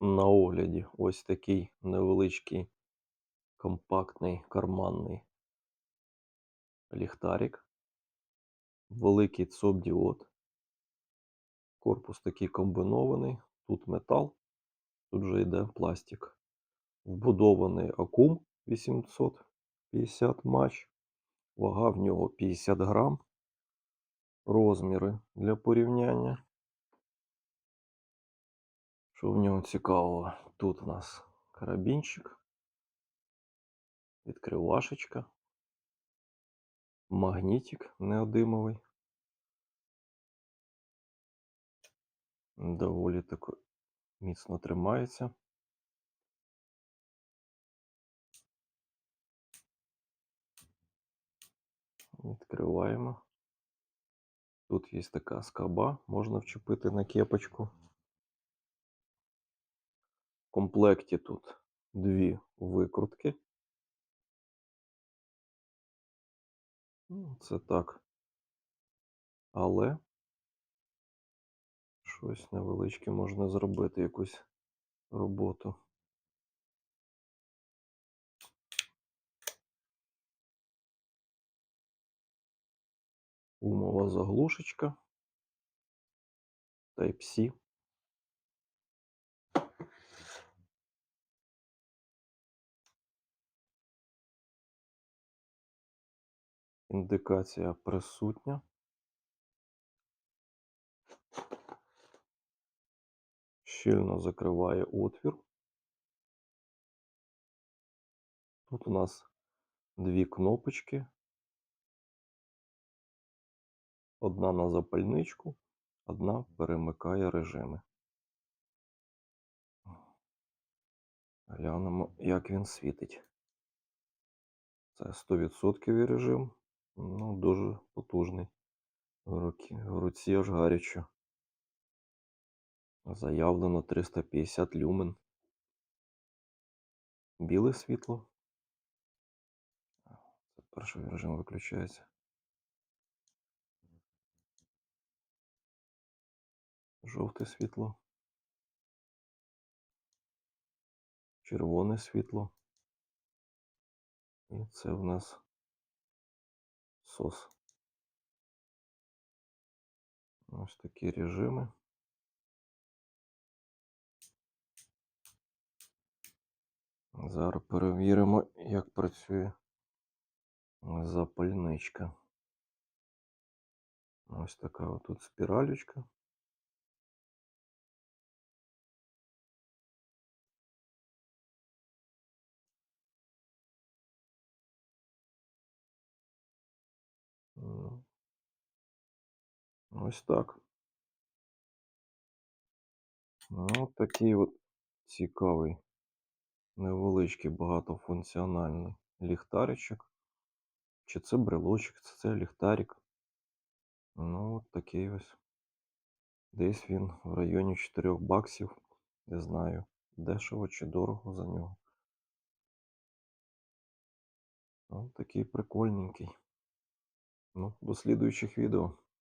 На огляді ось такий невеличкий компактний карманний ліхтарик. Великий ЦОП-діод. Корпус такий комбінований. Тут метал, тут вже йде пластик. Вбудований акум 850 матч. Вага в нього 50 грам. Розміри для порівняння. Що в нього цікавого? Тут у нас карабінчик, відкривашечка, магнітик неодимовий. Доволі тако міцно тримається. Відкриваємо. Тут є така скоба, можна вчепити на кепочку. Комплекті тут дві викрутки. Ну, Це так. Але щось невеличке можна зробити, якусь роботу. Умова заглушечка. Type-C. Індикація присутня. Щільно закриває отвір. Тут у нас дві кнопочки. Одна на запальничку, одна перемикає режими. Глянемо, як він світить. Це 100% режим. Ну, дуже потужний. В руці, аж гарячо. Заявлено 350 люмен. Біле світло. Це перший режим виключається. Жовте світло. Червоне світло. І це в нас сос. Ось такі режими. Зараз перевіримо, як працює запальничка. Ось така отут спіралечка. Ось так. Ну, такий от цікавий, невеличкий багатофункціональний ліхтаричок. Чи це брелочок, чи це ліхтарик. Ну, от такий ось. Десь він в районі 4 баксів. Не знаю, дешево чи дорого за нього. Ну, такий прикольненький. Ну, до слідуючих відео.